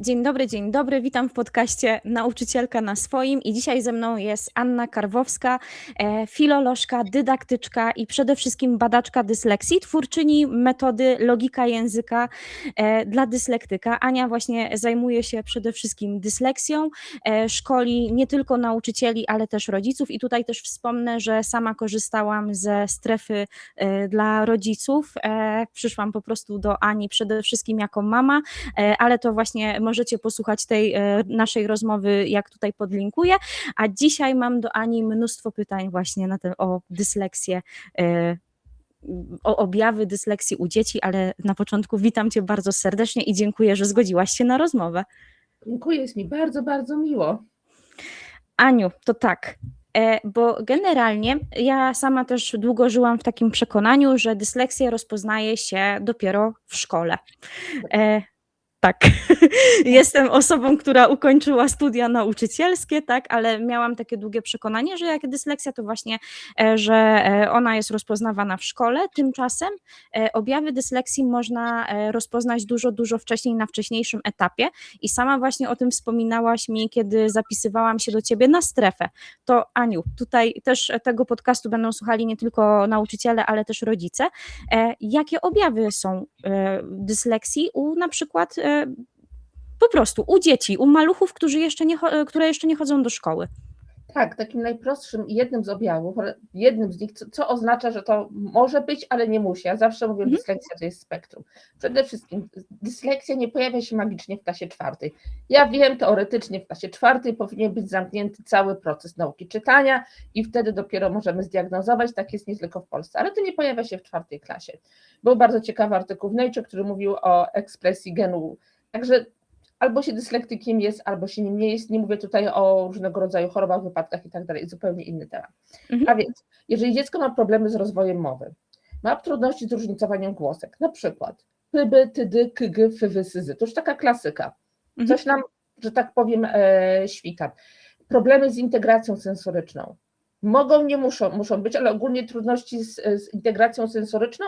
Dzień dobry, dzień dobry. Witam w podcaście Nauczycielka na swoim i dzisiaj ze mną jest Anna Karwowska, e, filolożka, dydaktyczka i przede wszystkim badaczka dysleksji, twórczyni metody logika języka e, dla dyslektyka. Ania właśnie zajmuje się przede wszystkim dysleksją, e, szkoli nie tylko nauczycieli, ale też rodziców i tutaj też wspomnę, że sama korzystałam ze strefy dla rodziców. Przyszłam po prostu do Ani przede wszystkim jako mama, ale to właśnie możecie posłuchać tej e, naszej rozmowy, jak tutaj podlinkuję. A dzisiaj mam do Ani mnóstwo pytań właśnie na ten, o dysleksję. e, O objawy dysleksji u dzieci, ale na początku witam Cię bardzo serdecznie i dziękuję, że zgodziłaś się na rozmowę. Dziękuję, jest mi bardzo, bardzo miło. Aniu, to tak. e, Bo generalnie ja sama też długo żyłam w takim przekonaniu, że dysleksję rozpoznaje się dopiero w szkole. Tak. Jestem osobą, która ukończyła studia nauczycielskie, tak, ale miałam takie długie przekonanie, że jak dysleksja, to właśnie, e, że e, ona jest rozpoznawana w szkole. Tymczasem e, objawy dysleksji można rozpoznać dużo, dużo wcześniej, na wcześniejszym etapie. I sama właśnie o tym wspominałaś mi, kiedy zapisywałam się do ciebie na strefę. To Aniu, tutaj też tego podcastu będą słuchali nie tylko nauczyciele, ale też rodzice. Jakie objawy są dysleksji u na przykład po prostu u dzieci, u maluchów, którzy jeszcze nie, które jeszcze nie chodzą do szkoły? Tak, takim najprostszym i jednym z objawów, jednym z nich, co, co oznacza, że to może być, ale nie musi. Ja zawsze mówię, Mhm. dysleksja to jest spektrum. Przede wszystkim dysleksja nie pojawia się magicznie w klasie czwartej. Ja wiem, teoretycznie w klasie czwartej powinien być zamknięty cały proces nauki czytania i wtedy dopiero możemy zdiagnozować, tak jest nie tylko w Polsce, ale to nie pojawia się w czwartej klasie. Był bardzo ciekawy artykuł w Nature, który mówił o ekspresji genu, także albo się dyslektykiem jest, albo się nim nie jest. Nie mówię tutaj o różnego rodzaju chorobach, wypadkach i tak dalej, zupełnie inny temat. Mhm. A więc, jeżeli dziecko ma problemy z rozwojem mowy, ma trudności z różnicowaniem głosek, na przykład pyby, tydy, kygy, fywy, syzy, to już taka klasyka. Mhm. Coś nam, że tak powiem, e, świta. Problemy z integracją sensoryczną. Mogą, nie muszą, muszą być, ale ogólnie trudności z, z integracją sensoryczną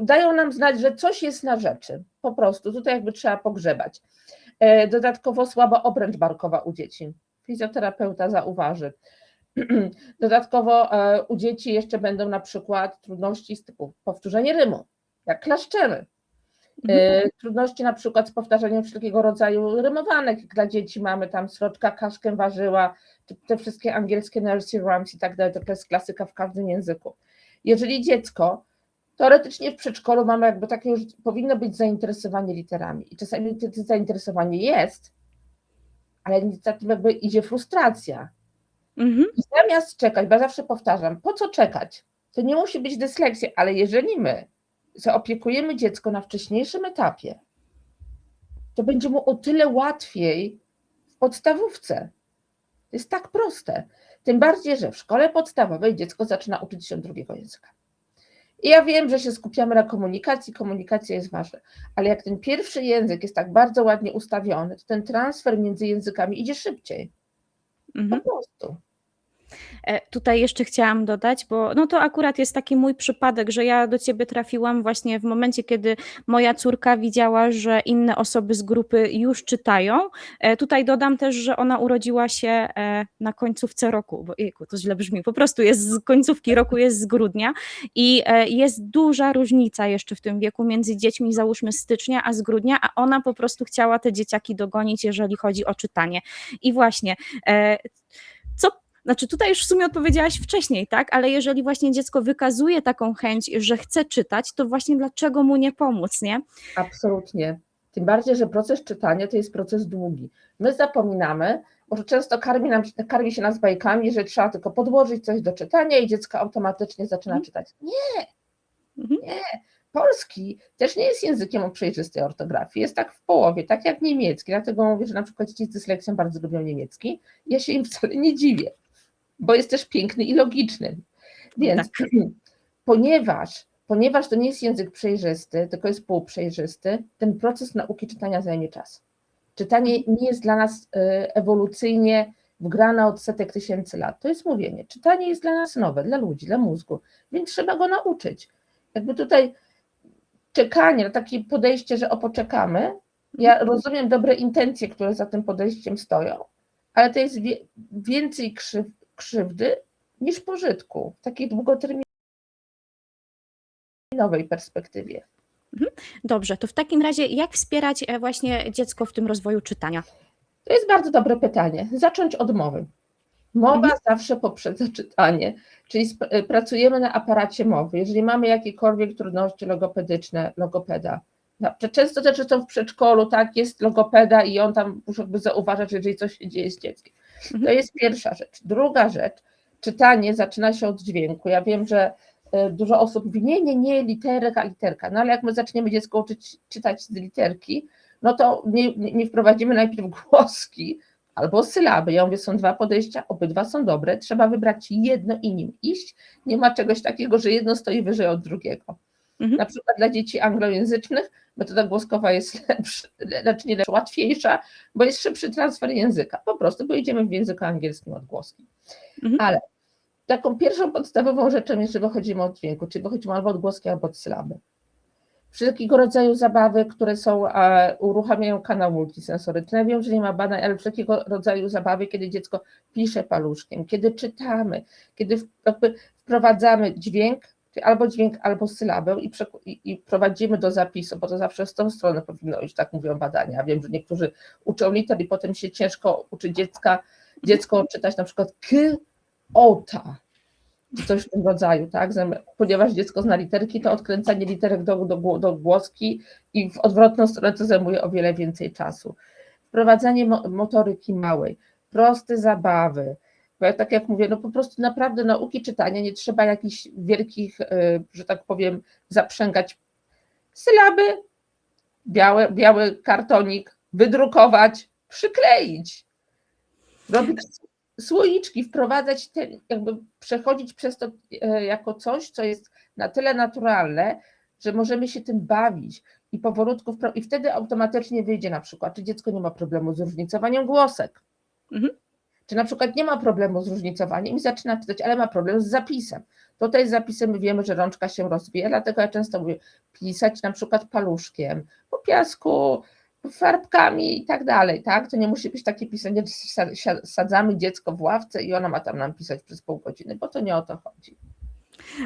dają nam znać, że coś jest na rzeczy. Po prostu tutaj jakby trzeba pogrzebać. E, Dodatkowo słaba obręcz barkowa u dzieci. Fizjoterapeuta zauważy. Dodatkowo e, u dzieci jeszcze będą na przykład trudności z typu powtórzenie rymu, jak klaszczemy. E, Trudności na przykład z powtarzaniem wszelkiego rodzaju rymowanek. Dla dzieci mamy tam sroczka, kaszkę ważyła, czy te wszystkie angielskie nursery rhymes i tak dalej. To jest klasyka w każdym języku. Jeżeli dziecko teoretycznie w przedszkolu mamy jakby takie już, powinno być zainteresowanie literami i czasami to, to zainteresowanie jest, ale za tym jakby idzie frustracja. Mhm. I zamiast czekać, bo ja zawsze powtarzam, po co czekać? To nie musi być dysleksja, ale jeżeli my zaopiekujemy dziecko na wcześniejszym etapie, to będzie mu o tyle łatwiej w podstawówce. To jest tak proste. Tym bardziej, że w szkole podstawowej dziecko zaczyna uczyć się drugiego języka. I ja wiem, że się skupiamy na komunikacji, komunikacja jest ważna, ale jak ten pierwszy język jest tak bardzo ładnie ustawiony, to ten transfer między językami idzie szybciej. Po Mhm. prostu. E, Tutaj jeszcze chciałam dodać, bo no to akurat jest taki mój przypadek, że ja do ciebie trafiłam właśnie w momencie, kiedy moja córka widziała, że inne osoby z grupy już czytają. E, Tutaj dodam też, że ona urodziła się e, na końcówce roku, bo jejku, to źle brzmi, po prostu jest z końcówki roku, jest z grudnia i jest duża różnica jeszcze w tym wieku między dziećmi załóżmy stycznia, a z grudnia, a ona po prostu chciała te dzieciaki dogonić, jeżeli chodzi o czytanie. I właśnie, znaczy tutaj już w sumie odpowiedziałaś wcześniej, tak? Ale jeżeli właśnie dziecko wykazuje taką chęć, że chce czytać, to właśnie dlaczego mu nie pomóc, nie? Absolutnie. Tym bardziej, że proces czytania to jest proces długi. My zapominamy, może często karmi, nam, karmi się nas bajkami, że trzeba tylko podłożyć coś do czytania i dziecko automatycznie zaczyna Mhm. czytać. Nie, Mhm. nie. Polski też nie jest językiem o przejrzystej ortografii, jest tak w połowie, tak jak niemiecki, dlatego mówię, że na przykład dzieci z dysleksją bardzo lubią niemiecki. Ja się im wcale nie dziwię, bo jest też piękny i logiczny. Więc ponieważ, ponieważ to nie jest język przejrzysty, tylko jest półprzejrzysty, ten proces nauki czytania zajmie czas. Czytanie nie jest dla nas e, ewolucyjnie wgrane od setek tysięcy lat. To jest mówienie. Czytanie jest dla nas nowe, dla ludzi, dla mózgu, więc trzeba go nauczyć. Jakby tutaj czekanie, takie podejście, że o poczekamy, Ja rozumiem dobre intencje, które za tym podejściem stoją, ale to jest więcej krzyw, krzywdy niż pożytku w takiej długoterminowej perspektywie. Dobrze, to w takim razie jak wspierać e, właśnie dziecko w tym rozwoju czytania? To jest bardzo dobre pytanie. Zacząć od mowy. Mowa zawsze poprzedza czytanie, czyli y, pracujemy na aparacie mowy. Jeżeli mamy jakiekolwiek trudności logopedyczne, logopeda. Często też są w przedszkolu, tak, jest logopeda i on tam musi jakby zauważać, jeżeli coś się dzieje z dzieckiem. To Mhm. jest pierwsza rzecz. Druga rzecz, czytanie zaczyna się od dźwięku. Ja wiem, że y, dużo osób mówi, nie, nie, nie, literka, literka. No ale jak my zaczniemy dziecko uczyć czytać z literki, no to nie, nie nie wprowadzimy najpierw głoski, albo sylaby. Ja mówię, są dwa podejścia, obydwa są dobre, trzeba wybrać jedno i nim iść. Nie ma czegoś takiego, że jedno stoi wyżej od drugiego. Mhm. Na przykład dla dzieci anglojęzycznych metoda głoskowa jest lepsza, znaczy nie lepsza, łatwiejsza, bo jest szybszy transfer języka. Po prostu, bo idziemy w języku angielskim od głoski. Mhm. Ale taką pierwszą podstawową rzeczą jest, że wychodzimy od dźwięku, czyli wychodzimy albo od głoski, albo od sylaby. Wszelkiego rodzaju zabawy, które są, e, uruchamiają kanał multisensoryczny. Wiem, że nie ma badań, ale wszelkiego rodzaju zabawy, kiedy dziecko pisze paluszkiem, kiedy czytamy, kiedy w- wprowadzamy dźwięk, albo dźwięk, albo sylabę i, i, prowadzimy do zapisu, bo to zawsze z tą stronę powinno iść, tak mówią badania. Wiem, że niektórzy uczą liter i potem się ciężko uczy dziecka, dziecko czytać na przykład k, ota, czy coś w tym rodzaju, tak? Ponieważ dziecko zna literki, to odkręcanie literek do, do, do głoski i w odwrotną stronę to zajmuje o wiele więcej czasu. Wprowadzanie mo- motoryki małej, proste zabawy, bo ja, tak jak mówię, no po prostu naprawdę nauki czytania, nie trzeba jakichś wielkich, y, że tak powiem, zaprzęgać sylaby, białe, biały kartonik, wydrukować, przykleić, robić słoiczki, wprowadzać te, jakby przechodzić przez to e, jako coś, co jest na tyle naturalne, że możemy się tym bawić i powolutku, i wtedy automatycznie wyjdzie na przykład, czy dziecko nie ma problemu z różnicowaniem głosek, Mhm. Czy na przykład nie ma problemu z różnicowaniem i zaczyna czytać, ale ma problem z zapisem. Tutaj z zapisem my wiemy, że rączka się rozwija, dlatego ja często mówię, pisać na przykład paluszkiem, po piasku, farbkami i tak dalej, tak? To nie musi być takie pisanie, że sadzamy dziecko w ławce i ona ma tam nam pisać przez pół godziny, bo to nie o to chodzi.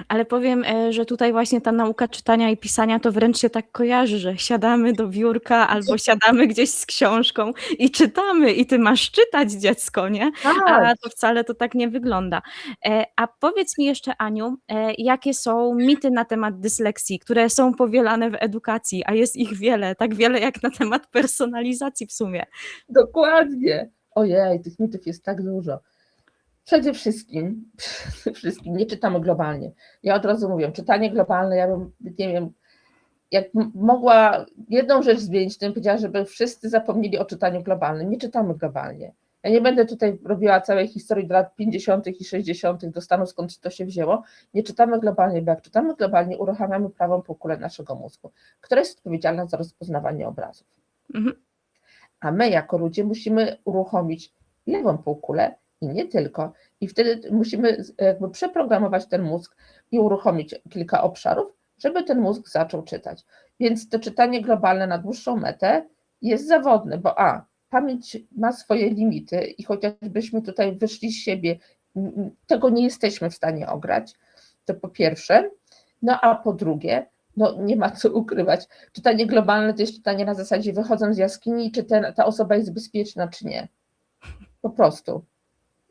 Ale powiem, e, że tutaj właśnie ta nauka czytania i pisania to wręcz się tak kojarzy, że siadamy do biurka albo siadamy gdzieś z książką i czytamy i ty masz czytać dziecko, nie? A to wcale to tak nie wygląda. E, A powiedz mi jeszcze, Aniu, e, jakie są mity na temat dysleksji, które są powielane w edukacji, a jest ich wiele, tak wiele jak na temat personalizacji w sumie. Dokładnie. Ojej, tych mitów jest tak dużo. Przede wszystkim, przede wszystkim nie czytamy globalnie. Ja od razu mówię, czytanie globalne, ja bym, nie wiem, jak mogła jedną rzecz zmienić, to bym powiedziała, żeby wszyscy zapomnieli o czytaniu globalnym. Nie czytamy globalnie. Ja nie będę tutaj robiła całej historii do lat 50. i 60. do stanu, skąd to się wzięło. Nie czytamy globalnie, bo jak czytamy globalnie, uruchamiamy prawą półkulę naszego mózgu, która jest odpowiedzialna za rozpoznawanie obrazów Mhm. a my jako ludzie musimy uruchomić lewą półkulę i nie tylko. I wtedy musimy jakby przeprogramować ten mózg i uruchomić kilka obszarów, żeby ten mózg zaczął czytać. Więc to czytanie globalne na dłuższą metę jest zawodne, bo a, pamięć ma swoje limity i chociażbyśmy tutaj wyszli z siebie, tego nie jesteśmy w stanie ograć, to po pierwsze. No a po drugie, no nie ma co ukrywać, czytanie globalne to jest czytanie na zasadzie wychodzą z jaskini, czy ten, ta osoba jest bezpieczna, czy nie. Po prostu.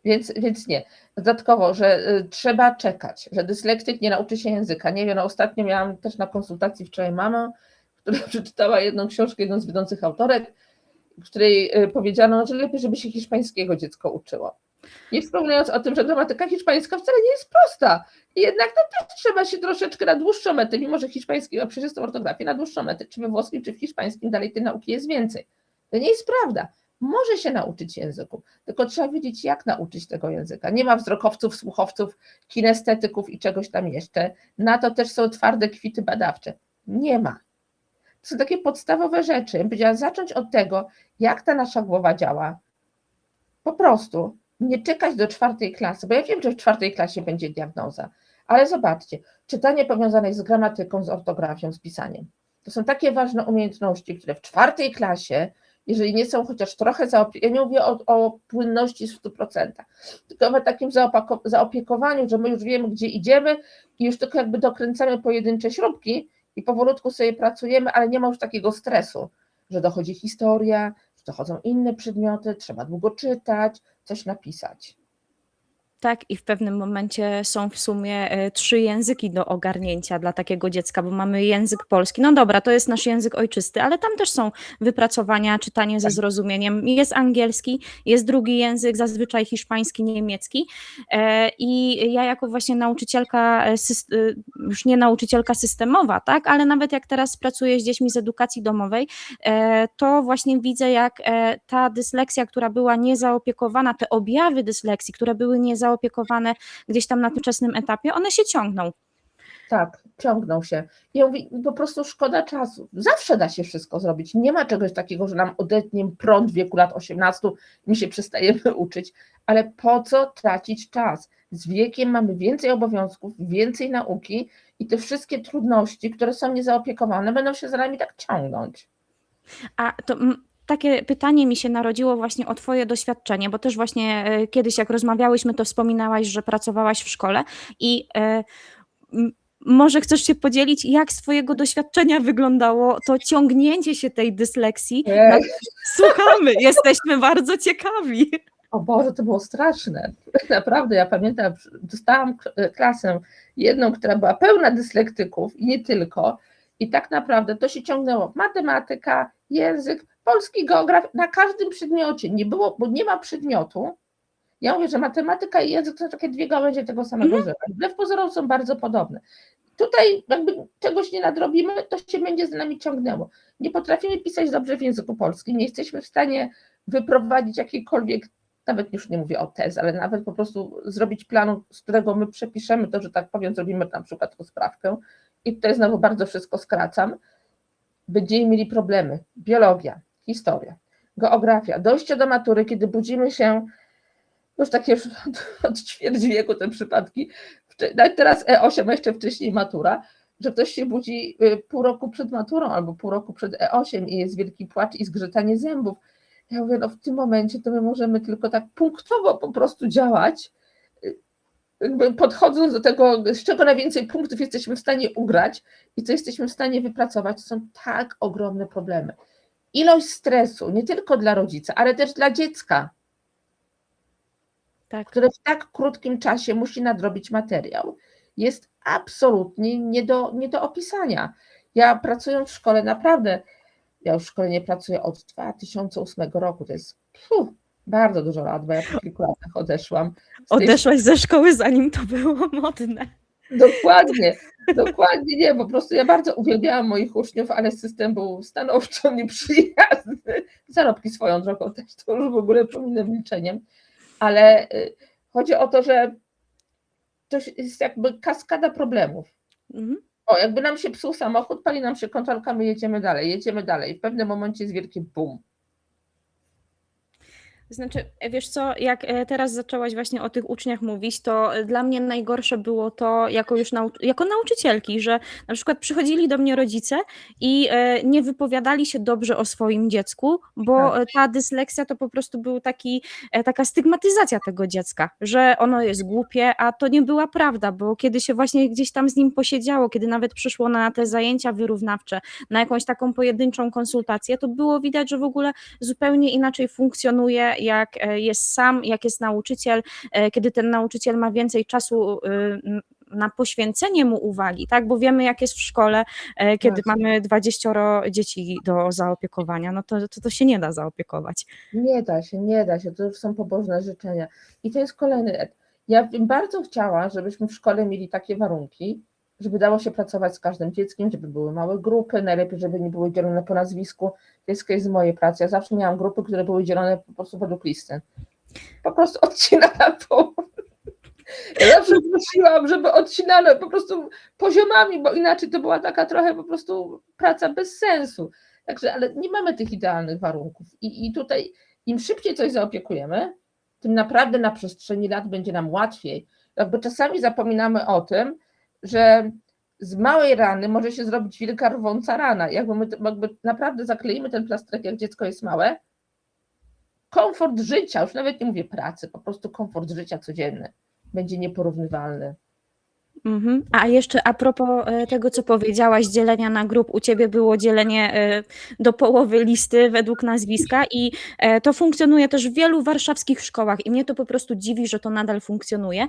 Więc, więc nie. Dodatkowo, że y, trzeba czekać, że dyslektyk nie nauczy się języka. Nie wiem, no ostatnio miałam też na konsultacji wczoraj mamę, która przeczytała jedną książkę, jedną z wiodących autorek, w której y, powiedziano, że lepiej, żeby się hiszpańskiego dziecko uczyło. Nie wspominając o tym, że gramatyka hiszpańska wcale nie jest prosta. Jednak no, też trzeba się troszeczkę na dłuższą metę, mimo że hiszpański ma przejrzystą ortografię, na dłuższą metę, czy we włoskim, czy w hiszpańskim, dalej tej nauki jest więcej. To nie jest prawda. Może się nauczyć języku, tylko trzeba wiedzieć, jak nauczyć tego języka. Nie ma wzrokowców, słuchowców, kinestetyków i czegoś tam jeszcze. Na to też są twarde kwity badawcze. Nie ma. To są takie podstawowe rzeczy. Ja powiedziała, zacząć od tego, jak ta nasza głowa działa. Po prostu nie czekać do czwartej klasy, bo ja wiem, że w czwartej klasie będzie diagnoza, ale zobaczcie, czytanie powiązane jest z gramatyką, z ortografią, z pisaniem. To są takie ważne umiejętności, które w czwartej klasie, jeżeli nie są chociaż trochę zaopiekowane, ja nie mówię o, o płynności w 100%, tylko o takim zaopiekowaniu, że my już wiemy, gdzie idziemy i już tylko jakby dokręcamy pojedyncze śrubki i powolutku sobie pracujemy, ale nie ma już takiego stresu, że dochodzi historia, że dochodzą inne przedmioty, trzeba długo czytać, coś napisać. Tak, i w pewnym momencie są w sumie e, trzy języki do ogarnięcia dla takiego dziecka, bo mamy język polski. No dobra, to jest nasz język ojczysty, ale tam też są wypracowania, czytanie ze Tak. zrozumieniem. Jest angielski, jest drugi język, zazwyczaj hiszpański, niemiecki. E, I ja jako właśnie nauczycielka, e, już nie nauczycielka systemowa, tak, ale nawet jak teraz pracuję z dziećmi z edukacji domowej, to właśnie widzę, jak ta dysleksja, która była niezaopiekowana, te objawy dysleksji, które były niezaopiekowane gdzieś tam na wczesnym etapie, one się ciągną. Tak, ciągną się. Ja mówię, po prostu szkoda czasu. Zawsze da się wszystko zrobić. Nie ma czegoś takiego, że nam odetnie prąd w wieku lat 18, my się przestajemy uczyć, ale po co tracić czas? Z wiekiem mamy więcej obowiązków, więcej nauki i te wszystkie trudności, które są niezaopiekowane, będą się za nami tak ciągnąć. A to takie pytanie mi się narodziło właśnie o Twoje doświadczenie, bo też właśnie e, kiedyś jak rozmawiałyśmy, to wspominałaś, że pracowałaś w szkole i e, może chcesz się podzielić, jak z Twojego doświadczenia wyglądało to ciągnięcie się tej dysleksji? Na- Słuchamy, jesteśmy bardzo ciekawi. O Boże, to było straszne. Naprawdę, ja pamiętam, dostałam k- klasę jedną, która była pełna dyslektyków i nie tylko. I tak naprawdę to się ciągnęło matematyka, język, polski, geografia, na każdym przedmiocie. Nie było, bo nie ma przedmiotu. Ja mówię, że matematyka i język to są takie dwie gałęzie tego samego drzewa. Wbrew pozorom są bardzo podobne. Tutaj jakby czegoś nie nadrobimy, to się będzie z nami ciągnęło. Nie potrafimy pisać dobrze w języku polskim, nie jesteśmy w stanie wyprowadzić jakiejkolwiek nawet już nie mówię o tez, ale nawet po prostu zrobić planu, z którego my przepiszemy to, że tak powiem, zrobimy na przykład sprawkę i tutaj znowu bardzo wszystko skracam, będziemy mieli problemy. Biologia, historia, geografia, dojście do matury, kiedy budzimy się, już takie od, ćwierć wieku te przypadki, teraz E8, a jeszcze wcześniej matura, że ktoś się budzi y, pół roku przed maturą albo pół roku przed E8 i jest wielki płacz i zgrzytanie zębów. Ja mówię, no w tym momencie to my możemy tylko tak punktowo po prostu działać, podchodząc do tego, z czego najwięcej punktów jesteśmy w stanie ugrać i co jesteśmy w stanie wypracować, to są tak ogromne problemy. Ilość stresu, nie tylko dla rodzica, ale też dla dziecka, Tak. które w tak krótkim czasie musi nadrobić materiał, jest absolutnie nie do, nie do opisania. Ja pracując w szkole, naprawdę, ja już w szkole nie pracuję od 2008 roku, to jest pfu, bardzo dużo lat, bo ja po kilku latach odeszłam. z tej Odeszłaś ze szkoły, zanim to było modne. Dokładnie, dokładnie nie, po prostu ja bardzo uwielbiałam moich uczniów, ale system był stanowczo nieprzyjazny. Zarobki swoją drogą też to już w ogóle pominę milczeniem, ale y, chodzi o to, że to jest jakby kaskada problemów. Mhm. O, jakby nam się psuł samochód, pali nam się kontrolka, my jedziemy dalej, jedziemy dalej. W pewnym momencie jest wielkie bum. Znaczy, wiesz co, jak e, teraz zaczęłaś właśnie o tych uczniach mówić, to dla mnie najgorsze było to jako już nau jako nauczycielki, że na przykład przychodzili do mnie rodzice i e, nie wypowiadali się dobrze o swoim dziecku, bo Tak. ta dysleksja to po prostu był taki, e, taka stygmatyzacja tego dziecka, że ono jest głupie, a to nie była prawda, bo kiedy się właśnie gdzieś tam z nim posiedziało, kiedy nawet przyszło na te zajęcia wyrównawcze, na jakąś taką pojedynczą konsultację, to było widać, że w ogóle zupełnie inaczej funkcjonuje, jak e, jest sam, jak jest nauczyciel, e, kiedy ten nauczyciel ma więcej czasu y, na poświęcenie mu uwagi, tak? Bo wiemy, jak jest w szkole, e, kiedy Tak. mamy 20 dzieci do zaopiekowania, no to, to, to się nie da zaopiekować. Nie da się, nie da się, to już są pobożne życzenia. I to jest kolejny etap. Ja bym bardzo chciała, żebyśmy w szkole mieli takie warunki, żeby dało się pracować z każdym dzieckiem, żeby były małe grupy, najlepiej, żeby nie były dzielone po nazwisku. To jest case z mojej pracy. Ja zawsze miałam grupy, które były dzielone po prostu według listy. Po prostu odcinana po. Ja zawsze prosiłam, żeby odcinano po prostu poziomami, bo inaczej to była taka trochę po prostu praca bez sensu. Także, ale nie mamy tych idealnych warunków. I, i tutaj im szybciej coś zaopiekujemy, tym naprawdę na przestrzeni lat będzie nam łatwiej. Jakby czasami zapominamy o tym, że z małej rany może się zrobić wielka rwąca rana. Jakby my jakby naprawdę zakleimy ten plastrek, jak dziecko jest małe, komfort życia, już nawet nie mówię pracy, po prostu komfort życia codzienny będzie nieporównywalny. Mhm. A jeszcze a propos e, tego, co powiedziałaś, dzielenia na grup, u ciebie było dzielenie e, do połowy listy według nazwiska i e, to funkcjonuje też w wielu warszawskich szkołach i mnie to po prostu dziwi, że to nadal funkcjonuje,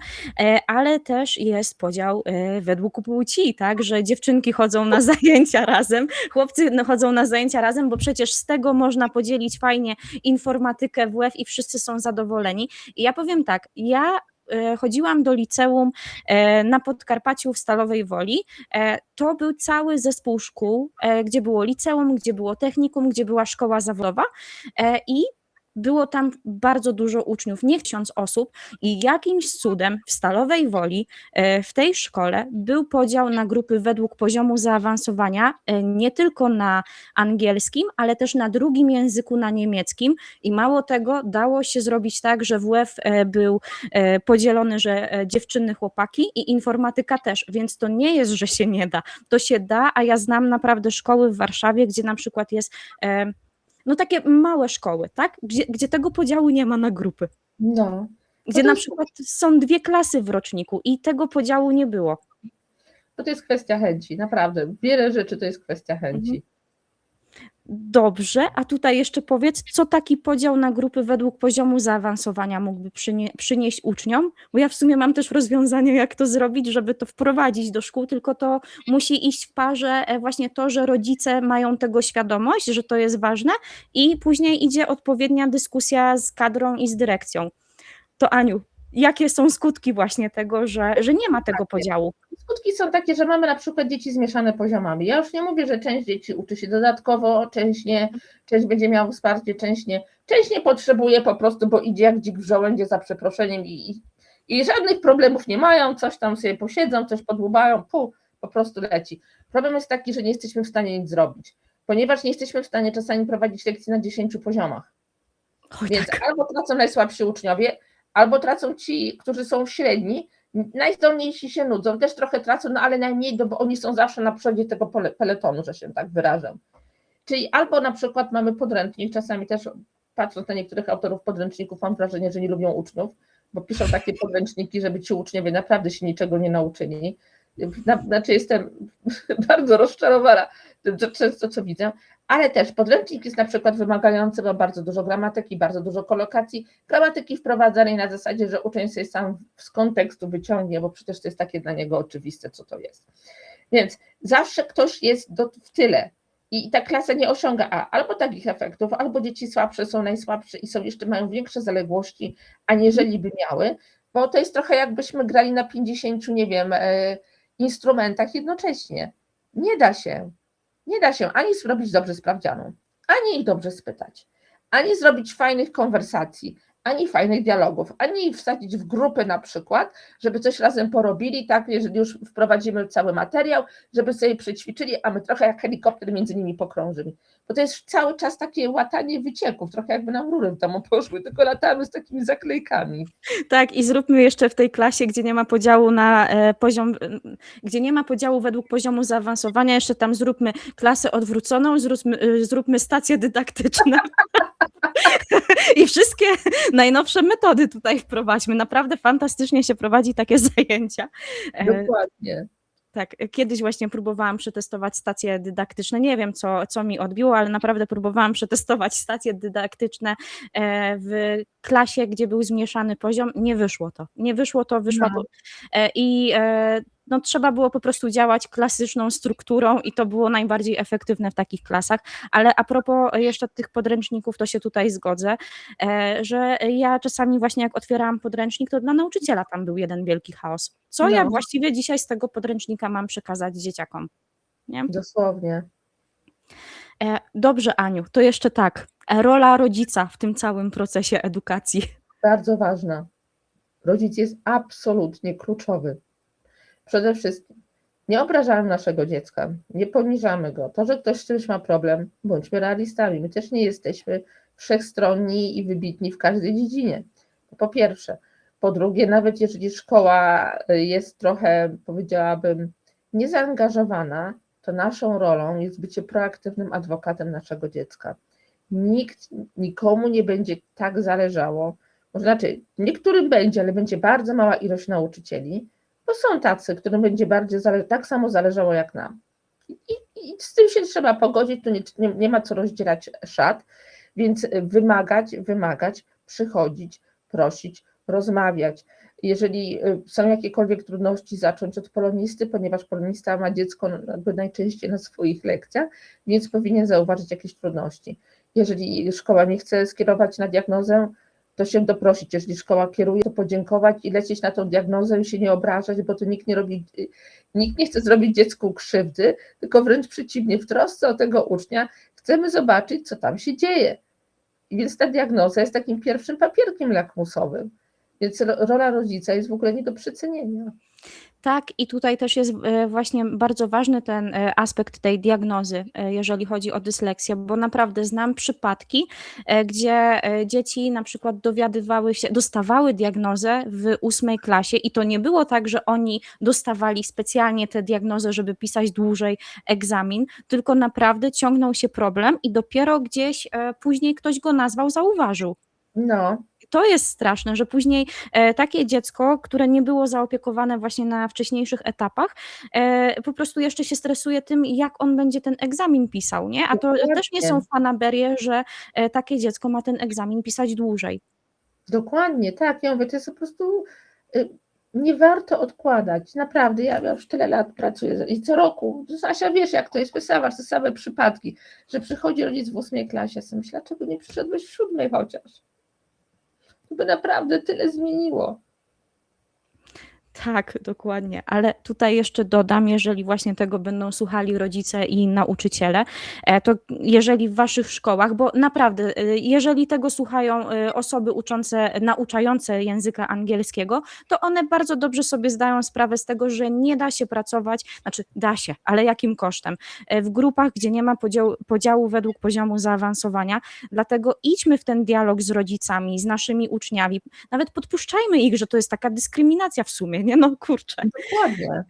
ale też jest podział według płci, tak, że dziewczynki chodzą na zajęcia razem, chłopcy no, chodzą na zajęcia razem, bo przecież z tego można podzielić fajnie informatykę, WF i wszyscy są zadowoleni. I ja powiem tak, ja chodziłam do liceum e, na Podkarpaciu w Stalowej Woli. E, to był cały zespół szkół, gdzie było liceum, gdzie było technikum, gdzie była szkoła zawodowa i było tam bardzo dużo uczniów, nie tysiąc osób i jakimś cudem w Stalowej Woli e, w tej szkole był podział na grupy według poziomu zaawansowania, e, nie tylko na angielskim, ale też na drugim języku, na niemieckim. I mało tego dało się zrobić tak, że WF e, był podzielony, że dziewczyny, chłopaki i informatyka też, więc to nie jest, że się nie da, to się da, a ja znam naprawdę szkoły w Warszawie, gdzie na przykład jest no takie małe szkoły, tak? Gdzie, gdzie tego podziału nie ma na grupy. No. Gdzie na przykład są dwie klasy w roczniku i tego podziału nie było. To, to jest kwestia chęci, naprawdę. Wiele rzeczy to jest kwestia chęci. Mhm. Dobrze, a tutaj jeszcze powiedz, co taki podział na grupy według poziomu zaawansowania mógłby przynie przynieść uczniom? Bo ja w sumie mam też rozwiązanie, jak to zrobić, żeby to wprowadzić do szkół, tylko to musi iść w parze e, właśnie to, że rodzice mają tego świadomość, że to jest ważne i później idzie odpowiednia dyskusja z kadrą i z dyrekcją. To Aniu, jakie są skutki właśnie tego, że, że nie ma tego podziału? Skutki są takie, że mamy na przykład dzieci zmieszane poziomami. Ja już nie mówię, że część dzieci uczy się dodatkowo, część nie, część będzie miała wsparcie, część nie. Część nie potrzebuje po prostu, bo idzie jak dzik w żołędzie za przeproszeniem i, i, i żadnych problemów nie mają, coś tam sobie posiedzą, coś podłubają, pu, po prostu leci. Problem jest taki, że nie jesteśmy w stanie nic zrobić, ponieważ nie jesteśmy w stanie czasami prowadzić lekcji na 10 poziomach. Oj, Więc tak. albo tracą najsłabsi uczniowie, albo tracą ci, którzy są średni, najzdolniejsi się nudzą, też trochę tracą, no ale najmniej, bo oni są zawsze na przodzie tego peletonu, że się tak wyrażę. Czyli albo na przykład mamy podręcznik, czasami też patrząc na niektórych autorów podręczników, mam wrażenie, że nie lubią uczniów, bo piszą takie podręczniki, żeby ci uczniowie naprawdę się niczego nie nauczyli. Znaczy jestem bardzo rozczarowana tym, co widzę, ale też podręcznik jest na przykład wymagający ma bardzo dużo gramatyki, bardzo dużo kolokacji, gramatyki wprowadzanej na zasadzie, że uczeń sobie sam z kontekstu wyciągnie, bo przecież to jest takie dla niego oczywiste, co to jest. Więc zawsze ktoś jest do, w tyle i ta klasa nie osiąga A, albo takich efektów, albo dzieci słabsze są najsłabsze i są jeszcze mają większe zaległości, aniżeli by miały, bo to jest trochę jakbyśmy grali na 50, nie wiem, e, instrumentach jednocześnie. Nie da się. Nie da się ani zrobić dobrze sprawdzianą, ani ich dobrze spytać, ani zrobić fajnych konwersacji, ani fajnych dialogów, ani ich wsadzić w grupy na przykład, żeby coś razem porobili, tak, jeżeli już wprowadzimy cały materiał, żeby sobie przećwiczyli, a my trochę jak helikopter między nimi pokrążymy. Bo to jest cały czas takie łatanie wycieków, trochę jakby nam rury domu poszły, tylko latamy z takimi zaklejkami. Tak, i zróbmy jeszcze w tej klasie, gdzie nie ma podziału na e, poziom, gdzie nie ma podziału według poziomu zaawansowania, jeszcze tam zróbmy klasę odwróconą, zróbmy, e, zróbmy stację dydaktyczną. I wszystkie najnowsze metody tutaj wprowadźmy. Naprawdę fantastycznie się prowadzi takie zajęcia. E, Dokładnie. Tak, kiedyś właśnie próbowałam przetestować stacje dydaktyczne. Nie wiem, co, co mi odbiło, ale naprawdę próbowałam przetestować stacje dydaktyczne e, w klasie, gdzie był zmieszany poziom. Nie wyszło to. Nie wyszło to, wyszło. No. E, I no, trzeba było po prostu działać klasyczną strukturą i to było najbardziej efektywne w takich klasach. Ale a propos jeszcze tych podręczników, to się tutaj zgodzę, e, że ja czasami właśnie jak otwierałam podręcznik, to dla nauczyciela tam był jeden wielki chaos. Co no. ja właściwie dzisiaj z tego podręcznika mam przekazać dzieciakom? Nie? Dosłownie. E, dobrze, Aniu, to jeszcze tak. Rola rodzica w tym całym procesie edukacji. Bardzo ważna. Rodzic jest absolutnie kluczowy. Przede wszystkim nie obrażamy naszego dziecka, nie poniżamy go. To, że ktoś z czymś ma problem, bądźmy realistami. My też nie jesteśmy wszechstronni i wybitni w każdej dziedzinie. Po pierwsze. Po drugie, nawet jeżeli szkoła jest trochę, powiedziałabym, niezaangażowana, to naszą rolą jest bycie proaktywnym adwokatem naszego dziecka. Nikt, nikomu nie będzie tak zależało, może znaczy niektórym będzie, ale będzie bardzo mała ilość nauczycieli, bo są tacy, którym będzie bardziej tak samo zależało jak nam. I, i z tym się trzeba pogodzić, tu nie, nie, nie ma co rozdzierać szat, więc wymagać, wymagać, przychodzić, prosić, rozmawiać. Jeżeli y, są jakiekolwiek trudności, zacząć od polonisty, ponieważ polonista ma dziecko najczęściej na swoich lekcjach, więc powinien zauważyć jakieś trudności. Jeżeli szkoła nie chce skierować na diagnozę, to się doprosić. Jeżeli szkoła kieruje, to podziękować i lecieć na tą diagnozę i się nie obrażać, bo to nikt nie robi, nikt nie chce zrobić dziecku krzywdy, tylko wręcz przeciwnie, w trosce o tego ucznia chcemy zobaczyć, co tam się dzieje. I więc ta diagnoza jest takim pierwszym papierkiem lakmusowym. Więc rola rodzica jest w ogóle nie do przecenienia. Tak, i tutaj też jest e, właśnie bardzo ważny ten e, aspekt tej diagnozy, e, jeżeli chodzi o dysleksję, bo naprawdę znam przypadki, gdzie dzieci na przykład dowiadywały się, dostawały diagnozę w ósmej klasie i to nie było tak, że oni dostawali specjalnie tę diagnozę, żeby pisać dłużej egzamin, tylko naprawdę ciągnął się problem i dopiero gdzieś później ktoś go nazwał, zauważył. No, to jest straszne, że później e, takie dziecko, które nie było zaopiekowane właśnie na wcześniejszych etapach, e, po prostu jeszcze się stresuje tym, jak on będzie ten egzamin pisał, nie? A to też nie są fanaberie, że e, takie dziecko ma ten egzamin pisać dłużej. Dokładnie, tak. Ja mówię, to jest po prostu y, nie warto odkładać. Naprawdę, ja już tyle lat pracuję i co roku, Asia, wiesz jak to jest, wysawasz te same przypadki, że przychodzi rodzic w ósmej klasie, ja sobie myślę, dlaczego nie przyszedłeś w siódmej chociaż? By naprawdę tyle zmieniło. Tak, dokładnie, ale tutaj jeszcze dodam, jeżeli właśnie tego będą słuchali rodzice i nauczyciele, e, to jeżeli w waszych szkołach, bo naprawdę, e, jeżeli tego słuchają e, osoby uczące, nauczające języka angielskiego, to one bardzo dobrze sobie zdają sprawę z tego, że nie da się pracować, znaczy da się, ale jakim kosztem? W grupach, gdzie nie ma podziału, podziału według poziomu zaawansowania, dlatego idźmy w ten dialog z rodzicami, z naszymi uczniami, nawet podpuszczajmy ich, że to jest taka dyskryminacja w sumie, nie? No kurczę. Dokładnie.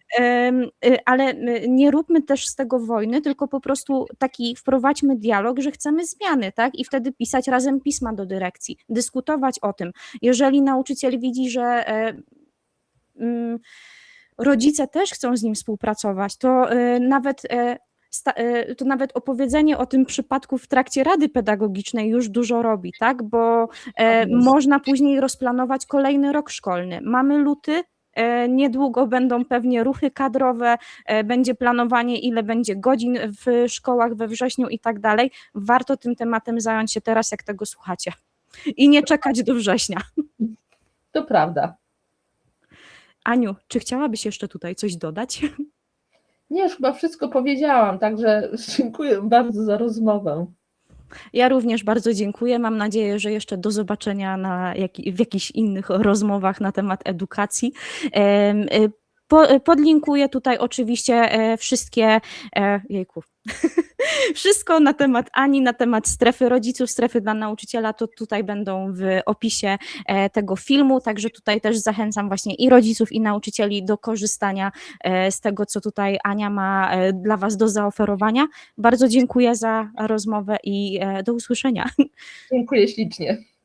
Y, ale y, nie róbmy też z tego wojny, tylko po prostu taki wprowadźmy dialog, że chcemy zmiany, tak? I wtedy pisać razem pisma do dyrekcji, dyskutować o tym. Jeżeli nauczyciel widzi, że e, mm, rodzice też chcą z nim współpracować, to y, nawet e, to nawet opowiedzenie o tym przypadku w trakcie rady pedagogicznej już dużo robi, tak? Bo e, można później rozplanować kolejny rok szkolny. Mamy luty, E, niedługo będą pewnie ruchy kadrowe, e, będzie planowanie, ile będzie godzin w szkołach we wrześniu i tak dalej. Warto tym tematem zająć się teraz, jak tego słuchacie. I nie czekać do września. To prawda. Aniu, czy chciałabyś jeszcze tutaj coś dodać? Nie, już chyba wszystko powiedziałam, także dziękuję bardzo za rozmowę. Ja również bardzo dziękuję. Mam nadzieję, że jeszcze do zobaczenia na jak, w jakichś innych rozmowach na temat edukacji. Y, po, podlinkuję tutaj oczywiście e, wszystkie, e, jejku, wszystko na temat Ani, na temat strefy rodziców, strefy dla nauczyciela, to tutaj będą w opisie e, tego filmu, także tutaj też zachęcam właśnie i rodziców, i nauczycieli do korzystania z tego, co tutaj Ania ma dla Was do zaoferowania. Bardzo dziękuję za rozmowę i do usłyszenia. Dziękuję ślicznie.